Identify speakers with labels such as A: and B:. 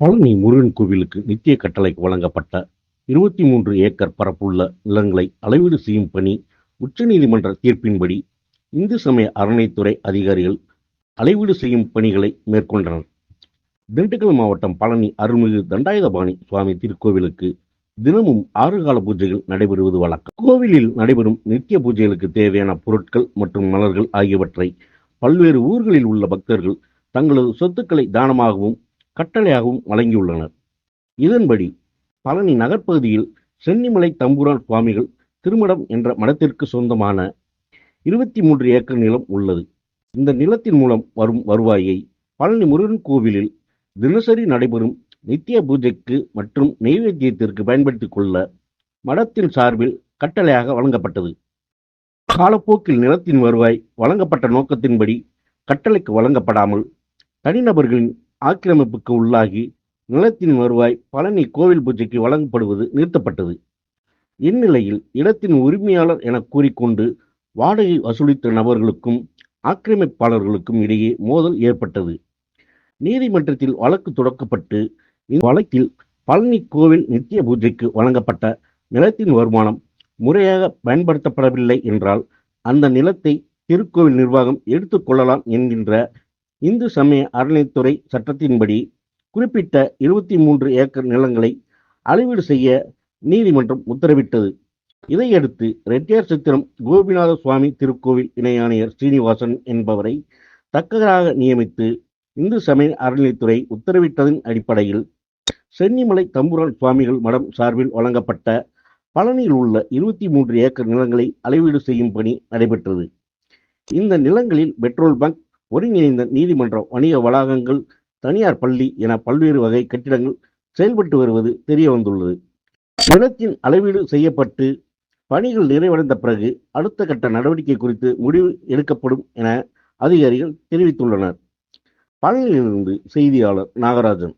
A: பழனி முருகன் கோவிலுக்கு நித்திய கட்டளைக்கு வழங்கப்பட்ட இருபத்தி மூன்று ஏக்கர் பரப்புள்ள நிலங்களை அளவீடு செய்யும் பணி உச்சநீதிமன்ற தீர்ப்பின்படி இந்து சமய அறநிலைத்துறை அதிகாரிகள் அளவீடு செய்யும் பணிகளை மேற்கொண்டனர். திண்டுக்கல் மாவட்டம் பழனி அருள்மிகு தண்டாயுதபாணி சுவாமி திருக்கோவிலுக்கு தினமும் ஆறு கால பூஜைகள் நடைபெறுவது வழக்கம். கோவிலில் நடைபெறும் நித்திய பூஜைகளுக்கு தேவையான பொருட்கள் மற்றும் மலர்கள் ஆகியவற்றை பல்வேறு ஊர்களில் உள்ள பக்தர்கள் தங்களது சொத்துக்களை தானமாகவும் கட்டளையாகவும் வழங்கியுள்ளனர். இதன்படி பழனி நகர்ப்பகுதியில் சென்னிமலை தம்பூரான் சுவாமிகள் திருமடம் என்ற மடத்திற்கு சொந்தமான இருபத்தி மூன்று ஏக்கர் நிலம் உள்ளது. இந்த நிலத்தின் மூலம் வரும் வருவாயை பழனி முருகன் கோவிலில் தினசரி நடைபெறும் நித்திய பூஜைக்கு மற்றும் நெய்வேத்தியத்திற்கு பயன்படுத்திக் கொள்ள மடத்தின் சார்பில் கட்டளையாக வழங்கப்பட்டது. காலப்போக்கில் நிலத்தின் வருவாய் வழங்கப்பட்ட நோக்கத்தின்படி கட்டளைக்கு வழங்கப்படாமல் தனிநபர்களின் ஆக்கிரமிப்புக்கு உள்ளாகி நிலத்தின் வருவாய் பழனி கோவில் பூஜைக்கு வழங்கப்படுவது நிறுத்தப்பட்டது. இந்நிலையில் இடத்தின் உரிமையாளர் என கூறிக்கொண்டு வாடகை வசூலித்த நபர்களுக்கும் ஆக்கிரமிப்பாளர்களுக்கும் இடையே மோதல் ஏற்பட்டது. நீதிமன்றத்தில் வழக்கு தொடக்கப்பட்டு இவ்வழக்கில் பழனி கோவில் நித்திய பூஜைக்கு வழங்கப்பட்ட நிலத்தின் வருமானம் முறையாக பயன்படுத்தப்படவில்லை என்றால் அந்த நிலத்தை திருக்கோவில் நிர்வாகம் எடுத்துக்கொள்ளலாம் என்கின்ற இந்து சமய அறநிலைத்துறை சட்டத்தின்படி குறிப்பிட்ட இருபத்தி மூன்று ஏக்கர் நிலங்களை அளவீடு செய்ய நீதிமன்றம் உத்தரவிட்டது. இதையடுத்து ரெட்டியார் சித்திரம் கோபிநாத சுவாமி திருக்கோவில் இணை ஆணையர் ஸ்ரீனிவாசன் என்பவரை தக்கராக நியமித்து இந்து சமய அறநிலைத்துறை உத்தரவிட்டதன் அடிப்படையில் சென்னிமலை தம்புரான் சுவாமிகள் மடம் சார்பில் வழங்கப்பட்ட பழனியில் உள்ள இருபத்தி மூன்று ஏக்கர் நிலங்களை அளவீடு செய்யும் பணி நடைபெற்றது. இந்த நிலங்களில் பெட்ரோல் பங்க் ஒருங்கிணைந்த நீதிமன்ற வணிக வளாகங்கள் தனியார் பள்ளி என பல்வேறு வகை கட்டிடங்கள் செயல்பட்டு வருவது தெரிய வந்துள்ளது நிலத்தின் அளவீடு செய்யப்பட்டு பணிகள் நிறைவடைந்த பிறகு அடுத்த கட்ட நடவடிக்கை குறித்து முடிவு எடுக்கப்படும் என அதிகாரிகள் தெரிவித்துள்ளனர். பழனியிலிருந்து செய்தியாளர் நாகராஜன்.